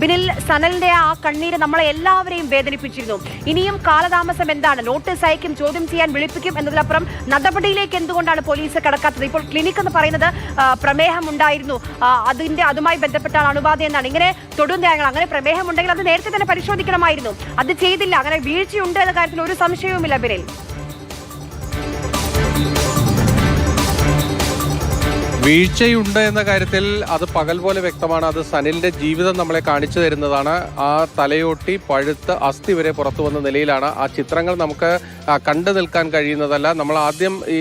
ബിനിൽ സനലിന്റെ ആ കണ്ണീര് നമ്മളെ എല്ലാവരെയും വേദനിപ്പിച്ചിരുന്നു. ഇനിയും കാലതാമസം എന്താണ്? നോട്ടീസ് അയക്കും ചോദ്യം ചെയ്യാൻ വിളിപ്പിക്കും എന്നതിലപ്പുറം നടപടിയിലേക്ക് എന്തുകൊണ്ടാണ് പോലീസ് കടക്കാത്തത്? ഇപ്പോൾ ക്ലിനിക് എന്ന് പറയുന്നത് പ്രമേഹം ഉണ്ടായിരുന്നു അതിന്റെ അതുമായി ബന്ധപ്പെട്ടാണ് അണുബാധ എന്നാണ്. ഇങ്ങനെ തൊടും തേങ്ങൾ അങ്ങനെ പ്രമേഹം ഉണ്ടെങ്കിൽ അത് നേരത്തെ തന്നെ പരിശോധിക്കണമായിരുന്നു. അത് ചെയ്തില്ല അങ്ങനെ വീഴ്ചയുണ്ട് എന്ന കാര്യത്തിൽ ഒരു സംശയവുമില്ല ബിനിൽ. വീഴ്ചയുണ്ട് എന്ന കാര്യത്തിൽ അത് പകൽ പോലെ വ്യക്തമാണ്. അത് സനിലിന്റെ ജീവിതം നമ്മളെ കാണിച്ചു തരുന്നതാണ്. ആ തലയോട്ടി പഴുത്ത് അസ്ഥി വരെ പുറത്തു വന്ന നിലയിലാണ് ആ ചിത്രങ്ങൾ നമുക്ക് കണ്ടു നിൽക്കാൻ കഴിയുന്നതല്ല. നമ്മൾ ആദ്യം ഈ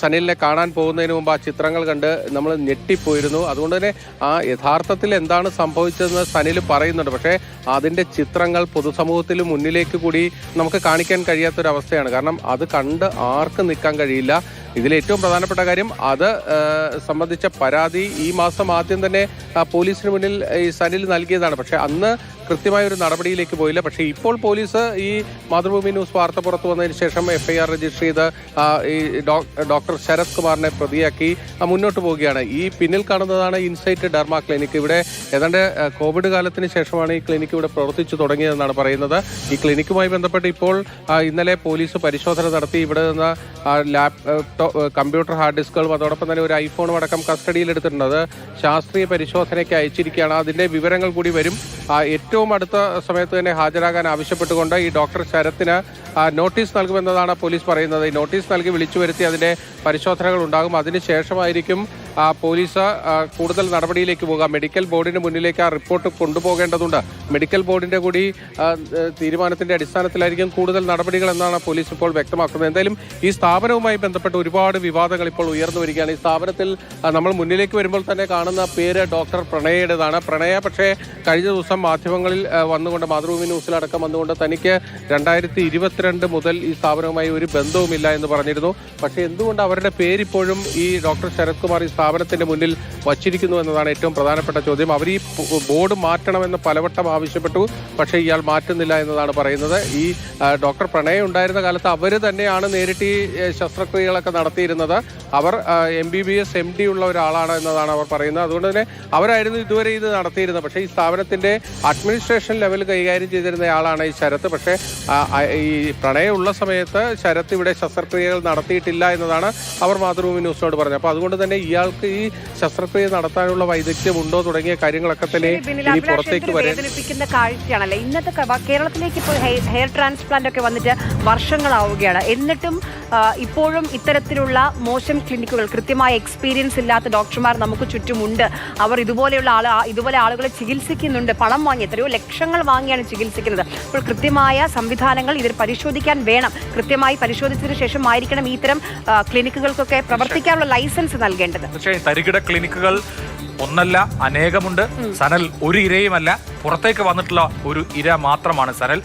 സനിലിനെ കാണാൻ പോകുന്നതിന് മുമ്പ് ആ ചിത്രങ്ങൾ കണ്ട് നമ്മൾ ഞെട്ടിപ്പോയിരുന്നു. അതുകൊണ്ട് തന്നെ ആ യഥാർത്ഥത്തിൽ എന്താണ് സംഭവിച്ചതെന്ന് സനിൽ പറയുന്നുണ്ട്. പക്ഷേ അതിന്റെ ചിത്രങ്ങൾ പൊതുസമൂഹത്തിൽ മുന്നിലേക്ക് കൂടി നമുക്ക് കാണിക്കാൻ കഴിയാത്തൊരവസ്ഥയാണ്. കാരണം അത് കണ്ട് ആർക്കും നിൽക്കാൻ കഴിയില്ല. ഇതിൽ ഏറ്റവും പ്രധാനപ്പെട്ട കാര്യം അത് സംബന്ധിച്ച പരാതി ഈ മാസം ആദ്യം തന്നെ പോലീസിന് മുന്നിൽ ഈ സനിൽ നൽകിയതാണ്. പക്ഷേ അന്ന് കൃത്യമായ ഒരു നടപടിയിലേക്ക് പോയില്ല. പക്ഷേ ഇപ്പോൾ പോലീസ് ഈ മാതൃഭൂമി ന്യൂസ് വാർത്ത പുറത്തു വന്നതിന് ശേഷം എഫ്ഐആർ രജിസ്റ്റർ ചെയ്ത് ഈ ഡോക്ടർ ശരത് കുമാറിനെ പ്രതിയാക്കി മുന്നോട്ട് പോവുകയാണ്. ഈ പിന്നിൽ കാണുന്നതാണ് ഇൻസൈറ്റ് ഡർമ ക്ലിനിക്. ഇവിടെ ഏതാണ്ട് കോവിഡ് കാലത്തിന് ശേഷമാണ് ഈ ക്ലിനിക് ഇവിടെ പ്രവർത്തിച്ചു തുടങ്ങിയതെന്നാണ് പറയുന്നത്. ഈ ക്ലിനിക്കുമായി ബന്ധപ്പെട്ട് ഇപ്പോൾ ഇന്നലെ പോലീസ് പരിശോധന നടത്തി. ഇവിടെ നിന്ന് ലാപ്ടോപ്പ് ലാപ് കമ്പ്യൂട്ടർ ഹാർഡ് ഡിസ്കുകളും അതോടൊപ്പം തന്നെ ഒരു ഐഫോണും അടക്കം അത് ശാസ്ത്രീയ പരിശോധനയ്ക്ക് അയച്ചിരിക്കുകയാണ്. അതിന്റെ വിവരങ്ങൾ കൂടി വരും. ഏറ്റവും അടുത്ത സമയത്ത് തന്നെ ഹാജരാകാൻ ആവശ്യപ്പെട്ടുകൊണ്ട് ഈ ഡോക്ടർ ശരത്തിന് നോട്ടീസ് നൽകുമെന്നതാണ് പോലീസ് പറയുന്നത്. ഈ നോട്ടീസ് നൽകി വിളിച്ചു വരുത്തി അതിന്റെ പരിശോധനകൾ ഉണ്ടാകും. അതിനുശേഷമായിരിക്കും പോലീസ് കൂടുതൽ നടപടിയിലേക്ക് പോകുക മെഡിക്കൽ ബോർഡിന് മുന്നിലേക്ക് ആ റിപ്പോർട്ട് കൊണ്ടുപോകേണ്ടതുണ്ട്. മെഡിക്കൽ ബോർഡിന്റെ കൂടി തീരുമാനത്തിന്റെ അടിസ്ഥാനത്തിലായിരിക്കും കൂടുതൽ നടപടികൾ എന്നാണ് പോലീസ് ഇപ്പോൾ വ്യക്തമാക്കുന്നത്. എന്തായാലും ഈ സ്ഥാപനവുമായി ബന്ധപ്പെട്ട് ഒരുപാട് വിവാദങ്ങൾ ഇപ്പോൾ ഉയർന്നു വരികയാണ്. ഈ സ്ഥാപനത്തിൽ നമ്മൾ മുന്നിലേക്ക് വരുമ്പോൾ തന്നെ കാണുന്ന പേര് ഡോക്ടർ പ്രണയയുടേതാണ്. പ്രണയ പക്ഷേ കഴിഞ്ഞ ദിവസം മാധ്യമങ്ങളിൽ വന്നുകൊണ്ട് മാതൃഭൂമി ന്യൂസിലടക്കം വന്നുകൊണ്ട് തനിക്ക് രണ്ടായിരത്തി ഇരുപത്തിരണ്ട് മുതൽ ഈ സ്ഥാപനവുമായി ഒരു ബന്ധവുമില്ല എന്ന് പറഞ്ഞിരുന്നു. പക്ഷേ എന്തുകൊണ്ട് അവരുടെ പേരിപ്പോഴും ഈ ഡോക്ടർ ശരത് കുമാർ ഈ സ്ഥാപനത്തിന്റെ മുന്നിൽ വച്ചിരിക്കുന്നു എന്നതാണ് ഏറ്റവും പ്രധാനപ്പെട്ട ചോദ്യം. അവർ ഈ ബോർഡ് മാറ്റണമെന്ന് പലവട്ടം ആവശ്യപ്പെട്ടു പക്ഷേ ഇയാൾ മാറ്റുന്നില്ല എന്നതാണ് പറയുന്നത്. ഈ ഡോക്ടർ പ്രണയം ഉണ്ടായിരുന്ന കാലത്ത് അവർ തന്നെയാണ് നേരിട്ട് ഈ ശസ്ത്രക്രിയകളൊക്കെ നടത്തിയിരുന്നത്. അവർ M B B S M D ഉള്ള ഒരാളാണ് എന്നതാണ് അവർ പറയുന്നത്. അതുകൊണ്ട് തന്നെ അവരായിരുന്നു ഇതുവരെ ഇത് നടത്തിയിരുന്നത്. പക്ഷേ ഈ സ്ഥാപനത്തിന്റെ അഡ്മിനിസ്ട്രേഷൻ ലെവൽ കൈകാര്യം ചെയ്തിരുന്ന ആളാണ് ഈ ശരത്ത്. പക്ഷേ ഈ പ്രണയമുള്ള സമയത്ത് ശരത്ത് ഇവിടെ ശസ്ത്രക്രിയകൾ നടത്തിയിട്ടില്ല എന്നതാണ് അവർ മാതൃഭൂമി ന്യൂസിനോട് പറഞ്ഞത്. അപ്പോൾ അതുകൊണ്ട് തന്നെ ഇയാൾക്ക് ഈ ശസ്ത്രക്രിയ നടത്താനുള്ള വൈദഗ്ധ്യം ഉണ്ടോ തുടങ്ങിയ കാര്യങ്ങളൊക്കെ തന്നെ ഇനി പുറത്തേക്ക് വേദനിപ്പിക്കുന്ന കാഴ്ചയാണല്ലേ? ഇന്നത്തെ കേരളത്തിലേക്ക് ഇപ്പോൾ ഹെയർ ഹെയർ ട്രാൻസ്പ്ലാന്റ് ഒക്കെ വന്നിട്ട് വർഷങ്ങളാവുകയാണ്. എന്നിട്ടും ഇപ്പോഴും ഇത്തരത്തിലുള്ള മോശം ക്ലിനിക്കുകൾ കൃത്യമായ എക്സ്പീരിയൻസ് ഇല്ലാത്ത ഡോക്ടർമാർ നമുക്ക് ചുറ്റുമുണ്ട്. അവർ ഇതുപോലെയുള്ള ആൾ ഇതുപോലെ ആളുകളെ ചികിത്സിക്കുന്നുണ്ട്. പണം വാങ്ങി എത്രയോ ലക്ഷങ്ങൾ വാങ്ങിയാണ് ചികിത്സിക്കുന്നത്. അപ്പോൾ കൃത്യമായ സംവിധാനങ്ങൾ ഇതിൽ പരിശോധിക്കാൻ വേണം. കൃത്യമായി പരിശോധിച്ചതിന് ശേഷം ആയിരിക്കണം ഇത്തരം ക്ലിനിക്കുകൾക്കൊക്കെ പ്രവർത്തിക്കാനുള്ള ലൈസൻസ് നൽകേണ്ടത്. തീർച്ചയായും തരികിട ക്ലിനിക്കുകൾ ഒന്നല്ല അനേകമുണ്ട്. സനൽ ഒരു ഇരയുമല്ല. പുറത്തേക്ക് വന്നിട്ടുള്ള ഒരു ഇര മാത്രമാണ് സനൽ.